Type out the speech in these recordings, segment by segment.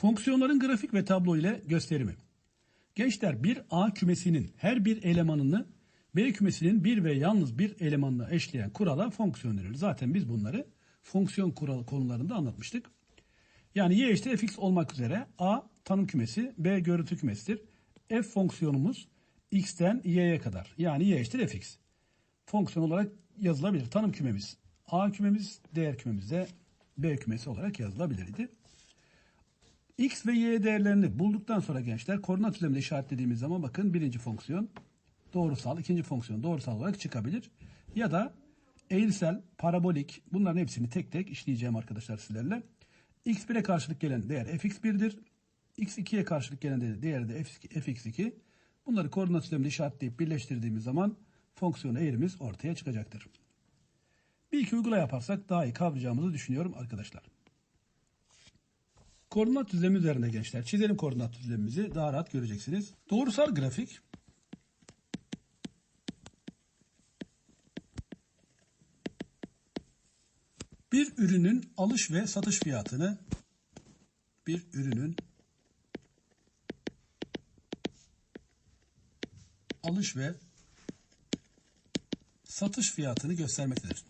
Fonksiyonların grafik ve tablo ile gösterimi. Gençler bir A kümesinin her bir elemanını B kümesinin bir ve yalnız bir elemanına eşleyen kurala fonksiyon denir. Zaten biz bunları fonksiyon kuralı konularında anlatmıştık. Yani y eşittir fx olmak üzere A tanım kümesi, B görüntü kümesidir. F fonksiyonumuz x'ten y'ye kadar. Yani y eşittir fx. Fonksiyon olarak yazılabilir. Tanım kümemiz A kümemiz, değer kümemiz de B kümesi olarak yazılabilir idi. X ve Y değerlerini bulduktan sonra gençler koordinat düzleminde işaretlediğimiz zaman bakın birinci fonksiyon doğrusal, ikinci fonksiyon doğrusal olarak çıkabilir. Ya da eğrisel, parabolik bunların hepsini tek tek işleyeceğim arkadaşlar sizlerle. x1'e karşılık gelen değer fx1'dir. x2'ye karşılık gelen değer de fx2. Bunları koordinat düzleminde işaretleyip birleştirdiğimiz zaman fonksiyon eğrimiz ortaya çıkacaktır. Bir iki uygula yaparsak daha iyi kavrayacağımızı düşünüyorum arkadaşlar. Koordinat düzlemi üzerinde gençler. Çizelim koordinat düzlemimizi. Daha rahat göreceksiniz. Doğrusal grafik. Bir ürünün alış ve satış fiyatını bir ürünün alış ve satış fiyatını göstermektedir.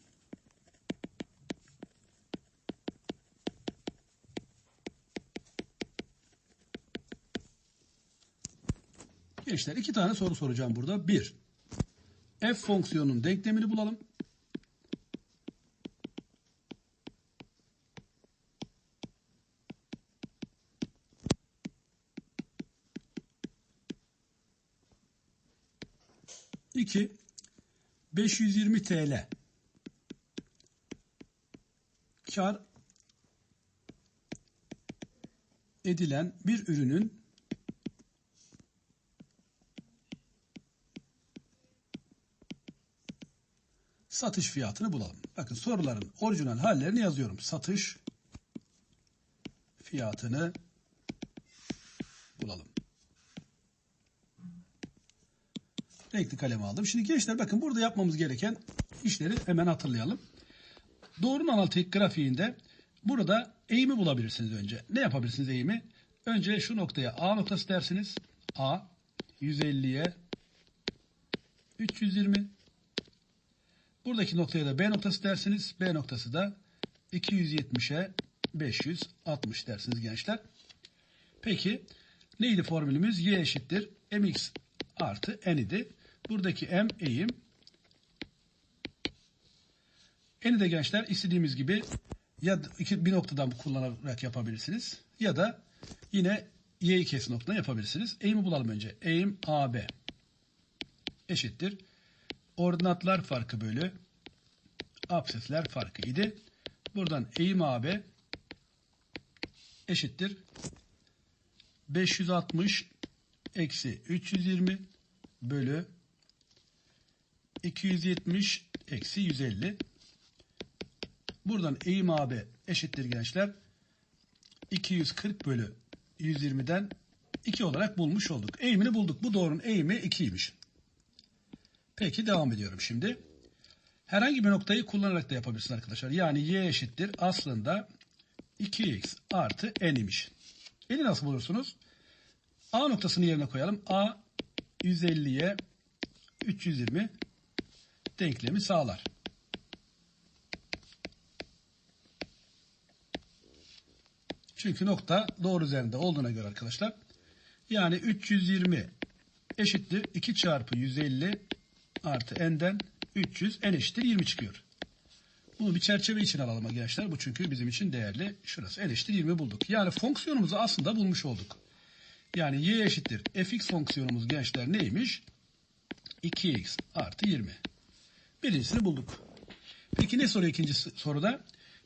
Gençler iki tane soru soracağım burada. Bir, f fonksiyonunun denklemini bulalım. İki, 520 TL kar edilen bir ürünün satış fiyatını bulalım. Bakın soruların orijinal hallerini yazıyorum. Satış fiyatını bulalım. Renkli kalemi aldım. Şimdi gençler bakın burada yapmamız gereken işleri hemen hatırlayalım. Doğru analitik grafiğinde burada eğimi bulabilirsiniz önce. Ne yapabilirsiniz eğimi? Önce şu noktaya A noktası dersiniz. A 150'ye 320 Buradaki noktaya da B noktası dersiniz. B noktası da 270'e 560 dersiniz gençler. Peki neydi formülümüz? Y eşittir mx artı n idi. Buradaki m eğim. N'i de gençler istediğimiz gibi ya iki, bir noktadan kullanarak yapabilirsiniz. Ya da yine y'yi kes noktadan yapabilirsiniz. Eğimi bulalım önce. Eğim AB eşittir ordinatlar farkı bölü absesler farkı idi. Buradan eğim AB eşittir 560 eksi 320 bölü 270 eksi 150. Buradan eğim AB eşittir gençler. 240 bölü 120'den 2 olarak bulmuş olduk. Eğimini bulduk. Bu doğrunun eğimi 2'ymiş. Peki devam ediyorum şimdi. Herhangi bir noktayı kullanarak da yapabilirsin arkadaşlar. Yani y eşittir aslında 2x artı n imiş. N'i nasıl bulursunuz? A noktasını yerine koyalım. A 150'ye 320 denklemi sağlar. Çünkü nokta doğru üzerinde olduğuna göre arkadaşlar. Yani 320 eşittir 2 çarpı 150 artı n'den 300 n eşittir 20 çıkıyor. Bunu bir çerçeve için alalım arkadaşlar. Bu çünkü bizim için değerli. Şurası n eşittir 20 bulduk. Yani fonksiyonumuzu aslında bulmuş olduk. Yani y eşittir fx fonksiyonumuz gençler neymiş? 2x artı 20. Birincisini bulduk. Peki ne soruyor ikinci soruda?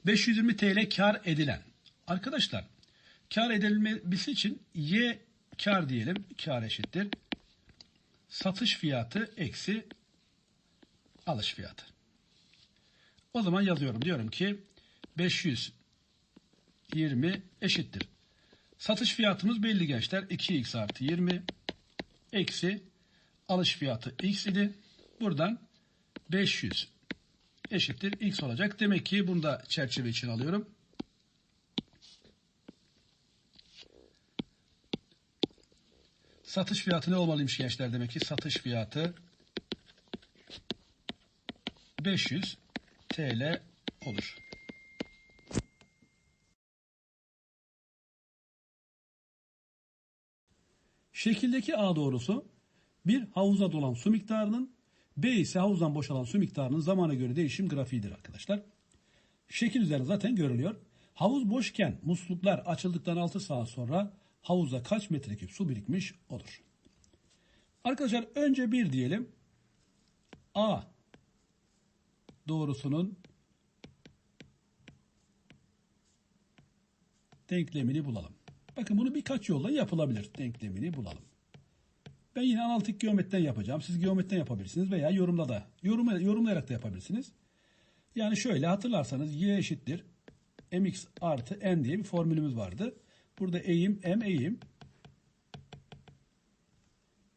520 TL kar edilen. Arkadaşlar kar edilmesi için y kar diyelim. Kar eşittir. Satış fiyatı eksi alış fiyatı. O zaman yazıyorum. Diyorum ki 520 eşittir. Satış fiyatımız belli gençler. 2x artı 20 eksi alış fiyatı x idi. Buradan 500 eşittir x olacak. Demek ki bunu da çerçeve için alıyorum. Satış fiyatı ne olmalıymış gençler demek ki? Satış fiyatı 500 TL olur. Şekildeki A doğrusu bir havuza dolan su miktarının B ise havuzdan boşalan su miktarının zamana göre değişim grafiğidir arkadaşlar. Şekil üzerinde zaten görülüyor. Havuz boşken musluklar açıldıktan 6 saat sonra havuzda kaç metreküp su birikmiş olur. Arkadaşlar önce bir diyelim. A doğrusunun denklemini bulalım. Bakın bunu birkaç yolla yapılabilir. Denklemini bulalım. Ben yine analitik geometriden yapacağım. Siz geometriden yapabilirsiniz veya yorumla da yorum, yorumlayarak da yapabilirsiniz. Yani şöyle hatırlarsanız y eşittir mx artı n diye bir formülümüz vardı. Burada eğim m eğim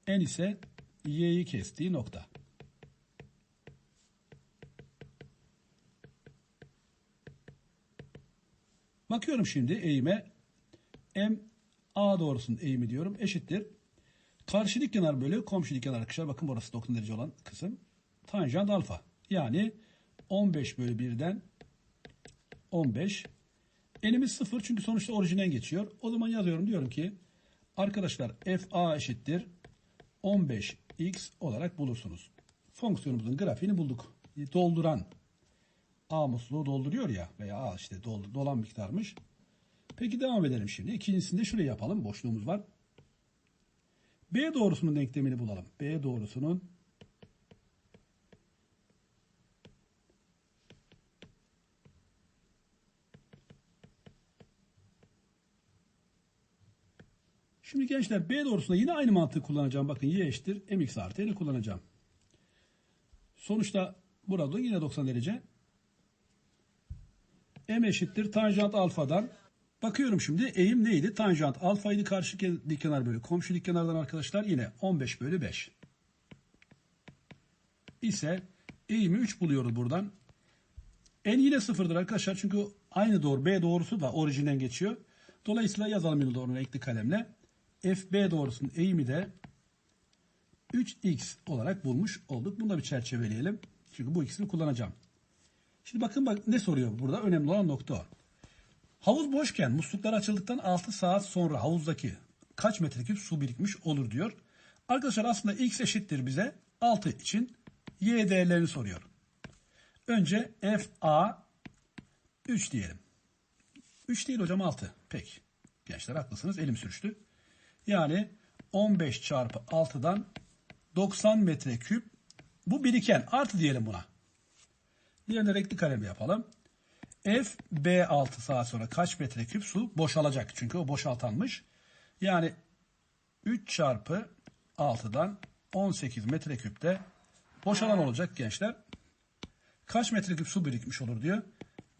n ise y'yi kestiği nokta. Bakıyorum şimdi eğime m a doğrusunun eğimi diyorum eşittir. Karşı kenar bölü komşu kenar arkadaşlar. Bakın burası 90 derece olan kısım. Tanjant alfa. Yani 15 bölü 1'den 15. Elimiz 0 çünkü sonuçta orijinden geçiyor. O zaman yazıyorum diyorum ki arkadaşlar fa eşittir 15x olarak bulursunuz. Fonksiyonumuzun grafiğini bulduk. Dolduran A musluğu dolduruyor ya veya A işte doldur, dolan miktarmış. Peki devam edelim şimdi. İkincisinde şurayı yapalım. Boşluğumuz var. B doğrusunun denklemini bulalım. B doğrusunun Şimdi gençler B doğrusunda yine aynı mantığı kullanacağım. Bakın y eşittir mx artı n'i kullanacağım. Sonuçta burada yine 90 derece. M eşittir tanjant alfadan. Bakıyorum şimdi eğim neydi? Tanjant alfaydı karşı dik kenar bölü komşu dik kenardan arkadaşlar yine 15 bölü 5. İse eğimi 3 buluyoruz buradan. N yine sıfırdır arkadaşlar çünkü aynı doğru B doğrusu da orijinden geçiyor. Dolayısıyla yazalım yine doğrunu renkli kalemle. FB doğrusunun eğimi de 3x olarak bulmuş olduk. Bunu da bir çerçeveleyelim. Çünkü bu ikisini kullanacağım. Şimdi bakın bak ne soruyor burada? Önemli olan nokta o. Havuz boşken musluklar açıldıktan 6 saat sonra havuzdaki kaç metreküp su birikmiş olur diyor. Arkadaşlar aslında x eşittir bize 6 için y değerlerini soruyor. Önce fa 3 diyelim. 3 değil hocam 6. Peki. Gençler haklısınız. Elim sürçtü. Yani 15 çarpı 6'dan 90 metreküp bu biriken artı diyelim buna. Diğerine renkli kalem yapalım. F B6 saat sonra kaç metreküp su boşalacak? Çünkü o boşaltanmış. Yani 3 çarpı 6'dan 18 metreküpte boşalan olacak gençler. Kaç metreküp su birikmiş olur diyor.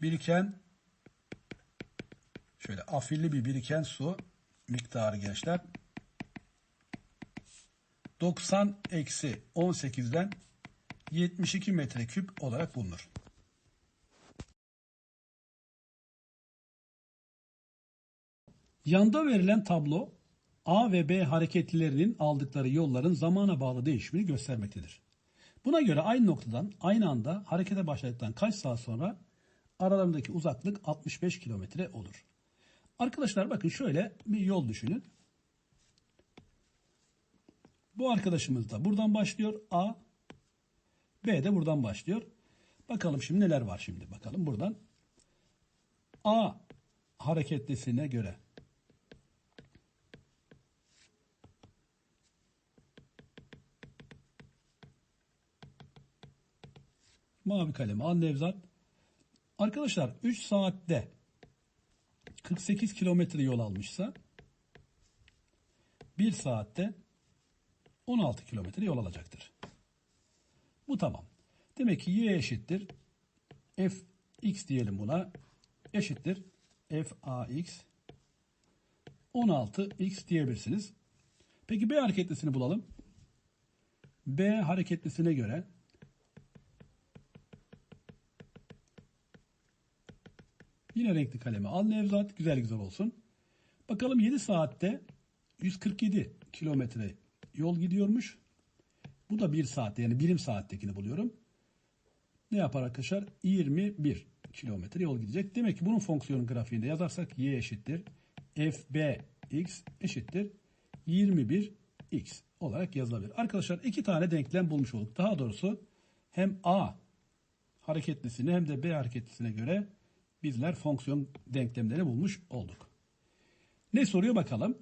Biriken şöyle afilli bir biriken su miktarı gençler 90 eksi 18'den 72 metreküp olarak bulunur. Yanda verilen tablo A ve B hareketlilerinin aldıkları yolların zamana bağlı değişimini göstermektedir. Buna göre aynı noktadan aynı anda harekete başladıktan kaç saat sonra aralarındaki uzaklık 65 kilometre olur. Arkadaşlar bakın şöyle bir yol düşünün. Bu arkadaşımız da buradan başlıyor A. B de buradan başlıyor. Bakalım şimdi neler var şimdi. Bakalım buradan. A hareketlisine göre mavi kalemi al Nevzat. Arkadaşlar 3 saatte 48 kilometre yol almışsa 1 saatte 16 kilometre yol alacaktır. Bu tamam. Demek ki y eşittir f x diyelim buna eşittir f a x 16 x diyebilirsiniz. Peki B hareketlisini bulalım. B hareketlisine göre Yine renkli kalemi al Nevzat. Güzel güzel olsun. Bakalım 7 saatte 147 kilometre yol gidiyormuş. Bu da 1 saatte yani birim saattekini buluyorum. Ne yapar arkadaşlar? 21 kilometre yol gidecek. Demek ki bunun fonksiyonun grafiğinde yazarsak y eşittir fbx eşittir 21x olarak yazılabilir. Arkadaşlar iki tane denklem bulmuş olduk. Daha doğrusu hem a hareketlisine hem de b hareketlisine göre bizler fonksiyon denklemleri bulmuş olduk. Ne soruyor bakalım?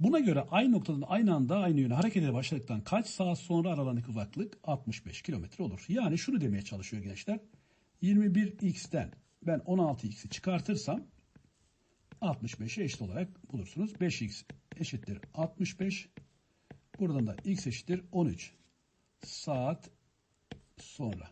Buna göre aynı noktadan aynı anda aynı yöne hareket etmeye başladıktan kaç saat sonra aralarındaki uzaklık 65 kilometre olur. Yani şunu demeye çalışıyor gençler. 21x'ten ben 16x'i çıkartırsam 65'e eşit olarak bulursunuz. 5x eşittir 65. Buradan da x eşittir 13 saat sonra.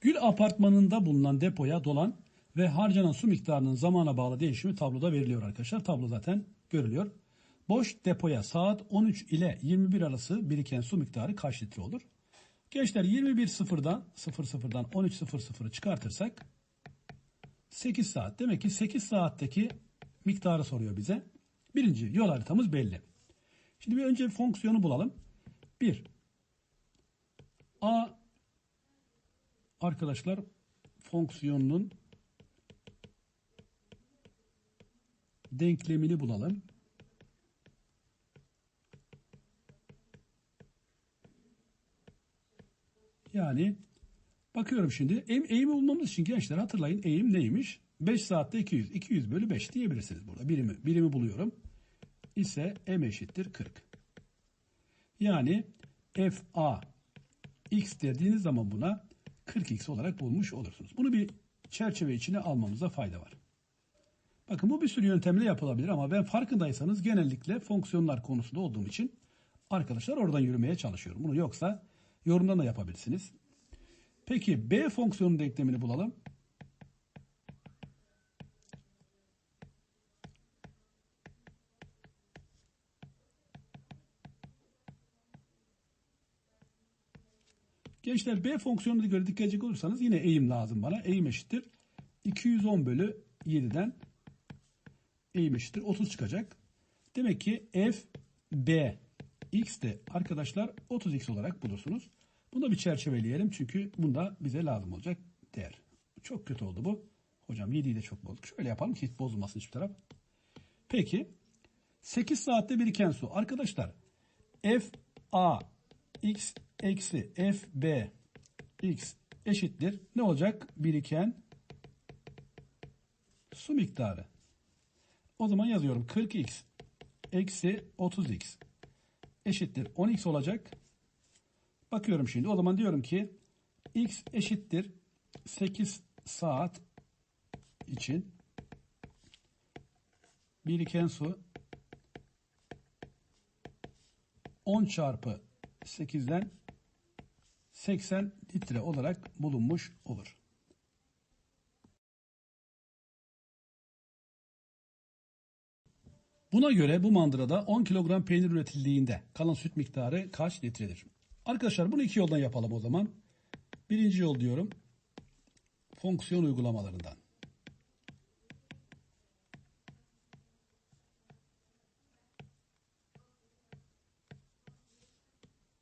Gül apartmanında bulunan depoya dolan ve harcanan su miktarının zamana bağlı değişimi tabloda veriliyor arkadaşlar. Tablo zaten görülüyor. Boş depoya saat 13 ile 21 arası biriken su miktarı kaç litre olur? Gençler 21.0'dan 00'dan 13.00'ı çıkartırsak 8 saat. Demek ki 8 saatteki miktarı soruyor bize. Birinci yol haritamız belli. Şimdi bir önce fonksiyonu bulalım. 1. A arkadaşlar fonksiyonunun denklemini bulalım. Yani bakıyorum şimdi eğim, eğimi bulmamız için gençler hatırlayın eğim neymiş? 5 saatte 200. 200 bölü 5 diyebilirsiniz burada. Birimi, birimi buluyorum. İse m eşittir 40. Yani fa x dediğiniz zaman buna 40x olarak bulmuş olursunuz. Bunu bir çerçeve içine almamıza fayda var. Bakın bu bir sürü yöntemle yapılabilir ama ben farkındaysanız genellikle fonksiyonlar konusunda olduğum için arkadaşlar oradan yürümeye çalışıyorum. Bunu yoksa yorumdan da yapabilirsiniz. Peki b fonksiyonun denklemini bulalım. Gençler B fonksiyonuna göre dikkat edecek olursanız yine eğim lazım bana. Eğim eşittir. 210 bölü 7'den eğim eşittir 30 çıkacak. Demek ki f b x de arkadaşlar 30x olarak bulursunuz. Bunu bir çerçeveleyelim çünkü bunda bize lazım olacak değer. Çok kötü oldu bu. Hocam 7'yi de çok bozduk. Şöyle yapalım ki hiç bozulmasın hiçbir taraf. Peki 8 saatte biriken su. Arkadaşlar f a x eksi f b x eşittir. Ne olacak? Biriken su miktarı. O zaman yazıyorum 40x eksi 30x eşittir 10x olacak. Bakıyorum şimdi o zaman diyorum ki x eşittir 8 saat için biriken su 10 çarpı 8'den 80 litre olarak bulunmuş olur. Buna göre bu mandırada 10 kilogram peynir üretildiğinde kalan süt miktarı kaç litredir? Arkadaşlar bunu iki yoldan yapalım o zaman. Birinci yol diyorum. Fonksiyon uygulamalarından.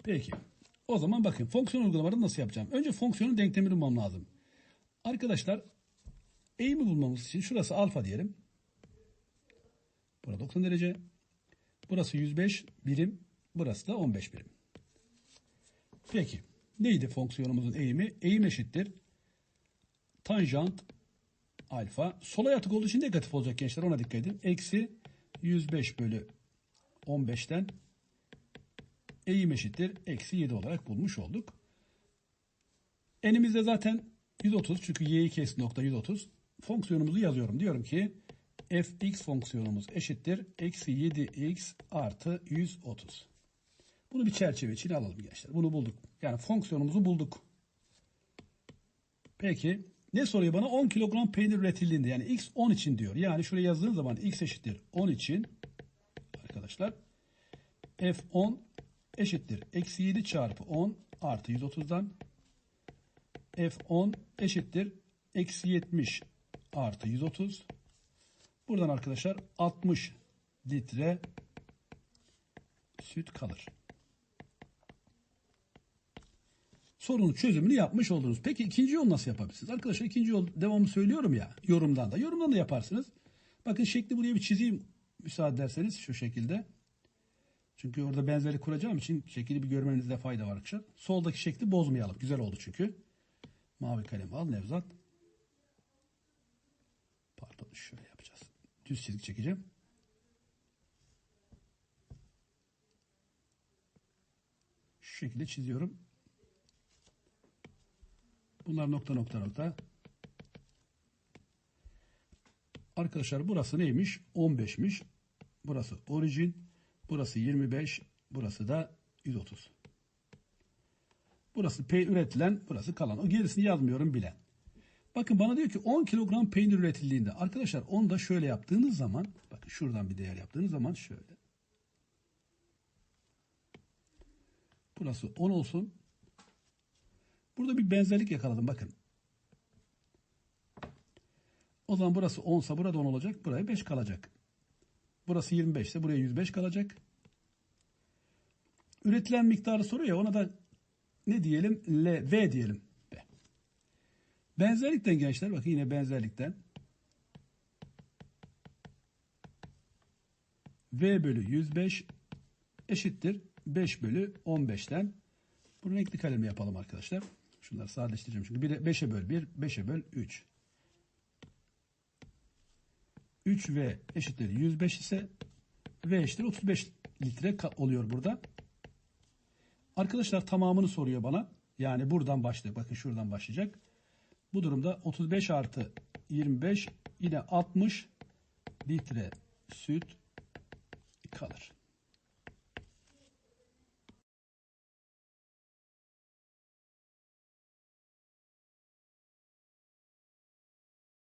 Peki. O zaman bakın fonksiyon uygulamalarını nasıl yapacağım? Önce fonksiyonun denklemini bulmam lazım. Arkadaşlar eğimi bulmamız için şurası alfa diyelim. Burada 90 derece. Burası 105 birim. Burası da 15 birim. Peki. Neydi fonksiyonumuzun eğimi? Eğim eşittir. Tanjant alfa. Sola yatık olduğu için negatif olacak gençler. Ona dikkat edin. Eksi 105 bölü 15'ten eğim eşittir. Eksi 7 olarak bulmuş olduk. Enimizde zaten 130 çünkü y'yi kes nokta 130. Fonksiyonumuzu yazıyorum. Diyorum ki fx fonksiyonumuz eşittir. Eksi 7x artı 130. Bunu bir çerçeve içine alalım gençler. Bunu bulduk. Yani fonksiyonumuzu bulduk. Peki ne soruyor bana? 10 kilogram peynir üretildiğinde yani x 10 için diyor. Yani şuraya yazdığım zaman x eşittir 10 için arkadaşlar f10 eşittir. Eksi 7 çarpı 10 artı 130'dan f10 eşittir. Eksi 70 artı 130. Buradan arkadaşlar 60 litre süt kalır. Sorunun çözümünü yapmış oldunuz. Peki ikinci yol nasıl yapabilirsiniz? Arkadaşlar ikinci yol devamlı söylüyorum ya yorumdan da. Yorumdan da yaparsınız. Bakın şekli buraya bir çizeyim müsaade ederseniz şu şekilde. Çünkü orada benzerlik kuracağım için şekli bir görmenizde fayda var arkadaşlar. Soldaki şekli bozmayalım. Güzel oldu çünkü. Mavi kalem al Nevzat. Pardon şöyle yapacağız. Düz çizgi çekeceğim. Şu şekilde çiziyorum. Bunlar nokta nokta nokta. Arkadaşlar burası neymiş? 15'miş. Burası orijin. Burası 25. Burası da 130. Burası pey üretilen, burası kalan. O gerisini yazmıyorum bile. Bakın bana diyor ki 10 kilogram peynir üretildiğinde arkadaşlar onu da şöyle yaptığınız zaman bakın şuradan bir değer yaptığınız zaman şöyle. Burası 10 olsun. Burada bir benzerlik yakaladım bakın. O zaman burası 10 ise burada 10 olacak. Buraya 5 kalacak. Burası 25 ise buraya 105 kalacak. Üretilen miktarı soruyor ya ona da ne diyelim? L, V diyelim. Benzerlikten gençler bakın yine benzerlikten. V bölü 105 eşittir 5 bölü 15'ten. Bunu renkli kalemi yapalım arkadaşlar. Şunları sadeleştireceğim çünkü 5'e böl 1, 5'e böl 3. 3V eşittir 105 ise V eşittir 35 litre oluyor burada. Arkadaşlar tamamını soruyor bana. Yani buradan başlayacak. Bakın şuradan başlayacak. Bu durumda 35 artı 25 yine 60 litre süt kalır.